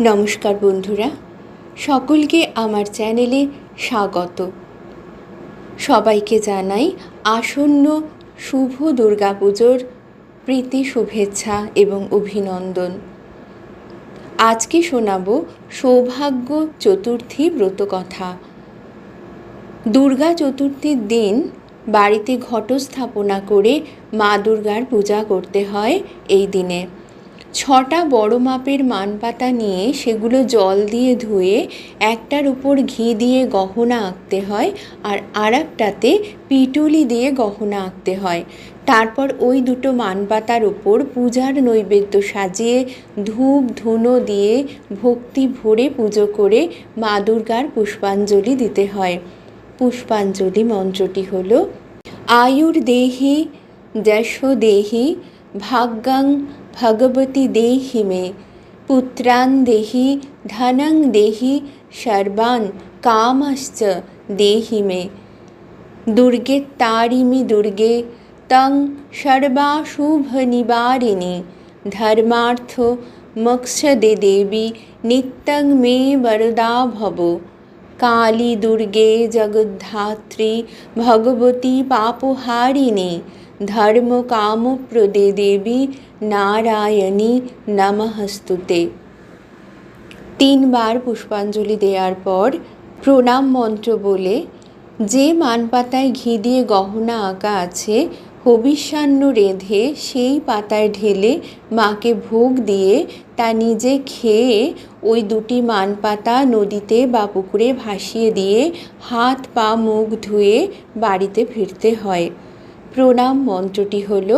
নমস্কার বন্ধুরা, সকলকে আমার চ্যানেলে স্বাগত। সবাইকে জানাই আসন্ন শুভ দুর্গাপুজোর প্রীতি শুভেচ্ছা এবং অভিনন্দন। আজকে শোনাব সৌভাগ্য চতুর্থী ব্রতকথা। দুর্গা চতুর্থীর দিন বাড়িতে ঘটস্থাপনা করে মা দুর্গার পূজা করতে হয় এই দিনে। ছটা বড় মাপের মানপাতা নিয়ে সেগুলো জল দিয়ে ধুয়ে একটার উপর ঘি দিয়ে গহনা আঁকতে হয় আর আর একটাতে পিটুলি দিয়ে গহনা আঁকতে হয়। তারপর ওই দুটো মানপাতার উপর পূজার নৈবেদ্য সাজিয়ে ধূপ, ধুনো দিয়ে ভক্তি ভরে পুজো করে মা দুর্গার পুষ্পাঞ্জলি দিতে হয়। পুষ্পাঞ্জলি মন্ত্রটি হল আয়ুর দেহি যশো দেহি ভাগ্যাং ভগবতী দেহি মে পুত্রান দেহি ধনং দেহি সর্বান কামশ্চ দেহি মে দুর্গে তারিমি দুর্গে তং সর্বাশুভ নিবারিণী ধর্মার্থ মক্ষদে দেবী নিত্যং মে বরদা ভব কালী দুর্গে জগদ্ধাত্রী ভগবতী পাপহারিণী ধর্ম কামপ্রদে দেবী নারায়ণী নমঃস্তুতে তিনবার পুষ্পাঞ্জলি দেওয়ার পর প্রণাম মন্ত্র বলে যে মানপাতায় ঘি দিয়ে গহনা আঁকা আছে হবিষ্যান্ন রেঁধে সেই পাতায় ঢেলে মাকে ভোগ দিয়ে তা নিজে খেয়ে ওই দুটি মানপাতা নদীতে বা পুকুরে ভাসিয়ে দিয়ে হাত পা মুখ ধুয়ে বাড়িতে ফিরতে হয়। প্রণাম মন্ত্রটি হল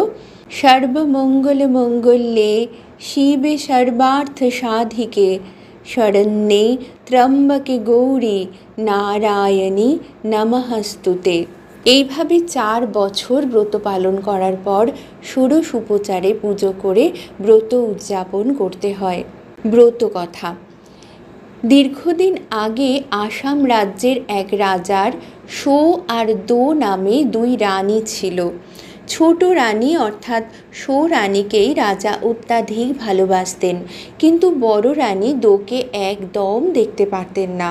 সর্বমঙ্গল মঙ্গলে শিবে সর্বার্থ সাধিকে, শরণ্যে ত্রম্বকে গৌরী নারায়ণী নমহস্তুতে এইভাবে চার বছর ব্রত পালন করার পর ষোড়শ উপচারে পুজো করে ব্রত উদযাপন করতে হয়। ব্রত কথা। দীর্ঘদিন আগে আসাম রাজ্যের এক রাজার শো আর দো নামে দুই রানী ছিল। ছোট রানী অর্থাৎ শো রানীকেই রাজা অত্যাধিক ভালোবাসতেন, কিন্তু বড় রানী দোকে একদম দেখতে পারতেন না।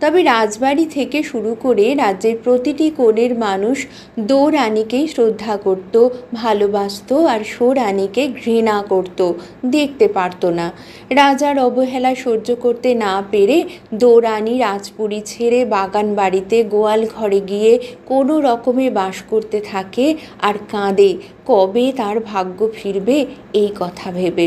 তবে রাজবাড়ি থেকে শুরু করে রাজ্যের প্রতিটি কোণের মানুষ দো রানীকেই শ্রদ্ধা করত, ভালোবাসত আর শো রানীকে ঘৃণা করত। দেখতে পারত না। রাজার অবহেলা সহ্য করতে না পেরে দো রানী রাজপুরী ছেড়ে বাগান বাড়িতে গোয়াল ঘরে গিয়ে কোনো রকমে বাস করতে থাকে আর কাঁদে, কবে তার ভাগ্য ফিরবে এই কথা ভেবে।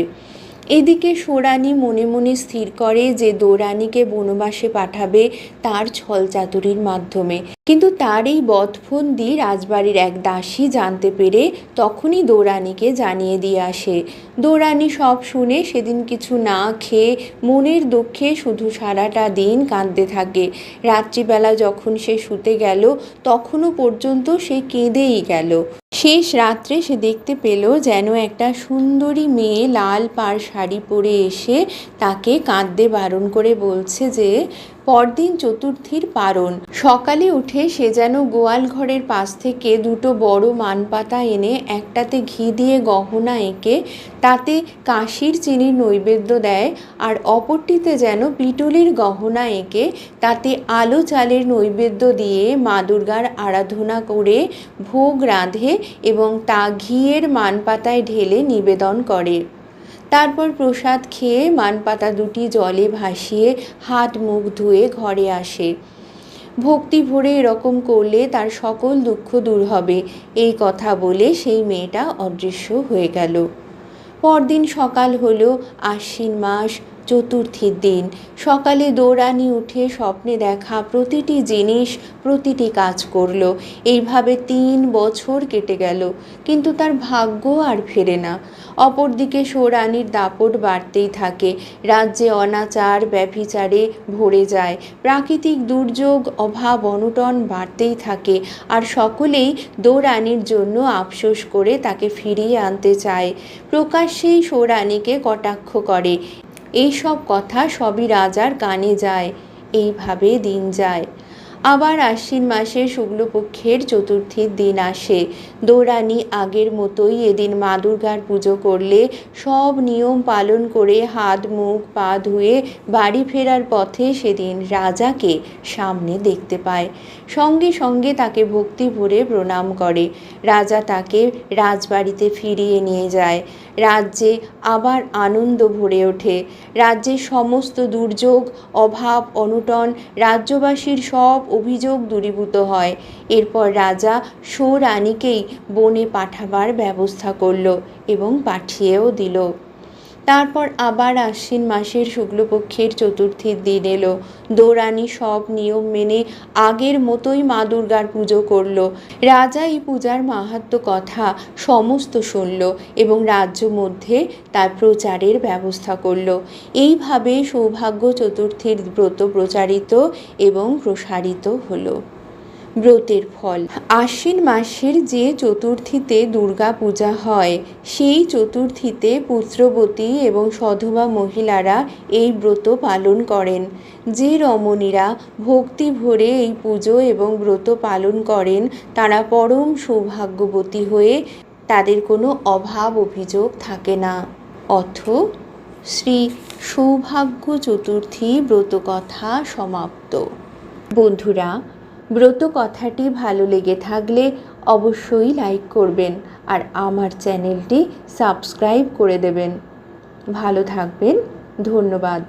এদিকে সোরানি মনে মনে স্থির করে যে দোরানিকে বনবাসে পাঠাবে তার ছলচাতুরির মাধ্যমে। কিন্তু তার এই বধফন্দি রাজবাড়ির এক দাসী জানতে পেরে তখনই দোরানিকে জানিয়ে দিয়ে আসে। দোরানি সব শুনে সেদিন কিছু না খেয়ে মনের দুঃখে শুধু সারাটা দিন কাঁদতে থাকে। রাত্রিবেলা যখন সে শুতে গেল, তখনও পর্যন্ত সে কেঁদেই গেল। শেষ রাত্রে সে দেখতে পেল যেন একটা সুন্দরী মেয়ে লাল পাড় শাড়ি পরে এসে তাকে কাঁদতে বারণ করে বলছে যে পরদিন চতুর্থীর পারণ। সকালে উঠে সে যেন গোয়াল ঘরের পাশ থেকে দুটো বড় মানপাতা এনে একটাতে ঘি দিয়ে গহনা এঁকে, তাতে কাশির চিনির নৈবেদ্য দেয় আর অপরটিতে যেন পিটুলির গহনা এঁকে, তাতে আলো চালের নৈবেদ্য দিয়ে মা দুর্গার আরাধনা করে ভোগ রাঁধে এবং তা ঘিয়ের মানপাতায় ঢেলে নিবেদন করে। তারপর প্রসাদ খেয়ে মানপাতা দুটি জলে ভাসিয়ে হাত মুখ ধুয়ে ঘরে আসে। ভক্তি ভরে এরকম করলে তার সকল দুঃখ দূর হবে। এই কথা বলে সেই মেয়েটা অদৃশ্য হয়ে গেল। পরদিন সকাল হলো, আশ্বিন মাস চতুর্থীর দিন। সকালে দৌড়ানি উঠে স্বপ্নে দেখা প্রতিটি জিনিস, প্রতিটি কাজ করল। এইভাবে তিন বছর কেটে গেল, কিন্তু তার ভাগ্য আর ফেরে না। অপরদিকে সোরানির দাপট বাড়তেই থাকে। রাজ্যে অনাচার, ব্যভিচারে ভরে যায়। প্রাকৃতিক দুর্যোগ, অভাব, অনটন বাড়তেই থাকে আর সকলেই দৌরানির জন্য আফসোস করে তাকে ফিরিয়ে আনতে চায়। প্রকাশ্যেই সোরানিকে কটাক্ষ করে। এইসব কথা সবই রাজার কানে যায় এইভাবে দিন যায়। আবার আশ্বিন মাসে শুক্লপক্ষের চতুর্থীর দিন আসে। দৌড়ানি আগের মতোই এদিন মা দুর্গার পুজো করলে সব নিয়ম পালন করে হাত, মুখ, পা ধুয়ে বাড়ি ফেরার পথে সেদিন রাজাকে সামনে দেখতে পায়। সঙ্গে সঙ্গে তাকে ভক্তি ভরে প্রণাম করে। রাজা তাকে রাজবাড়িতে ফিরিয়ে নিয়ে যায়। রাজ্যে আবার আনন্দ ভরে ওঠে। রাজ্যের সমস্ত দুর্যোগ, অভাব, অনটন রাজ্যবাসীর সব অভিযোগ দূরীভূত হয়। এরপর রাজা সৌরানীকেই বনে পাঠাবার ব্যবস্থা করল এবং পাঠিয়েও দিল। তারপর আবার আশ্বিন মাসের শুক্লপক্ষের চতুর্থীর দিন এলো। দৌরানী সব নিয়ম মেনে আগের মতোই মা দুর্গার পুজো করল। রাজা এই পূজার মাহাত্ম্য কথা সমস্ত শুনল এবং রাজ্য মধ্যে তার প্রচারের ব্যবস্থা করল। এইভাবে সৌভাগ্য চতুর্থীর ব্রত প্রচারিত এবং প্রসারিত হলো। ব্রতের ফল। আশ্বিন মাসের যে চতুর্থীতে দুর্গা পূজা হয়, সেই চতুর্থীতে পুত্রবতী এবং সধবা মহিলারা এই ব্রত পালন করেন। যে রমণীরা ভক্তি ভরে এই পুজো এবং ব্রত পালন করেন, তারা পরম সৌভাগ্যবতী হয়ে তাদের কোনো অভাব অভিযোগ থাকে না। অথ শ্রী সৌভাগ্য চতুর্থী ব্রতকথা সমাপ্ত। বন্ধুরা ব্রত কথাটি ভালো লেগে থাকলে অবশ্যই লাইক করবেন আর আমার চ্যানেলটি সাবস্ক্রাইব করে দেবেন। ভালো থাকবেন, ধন্যবাদ।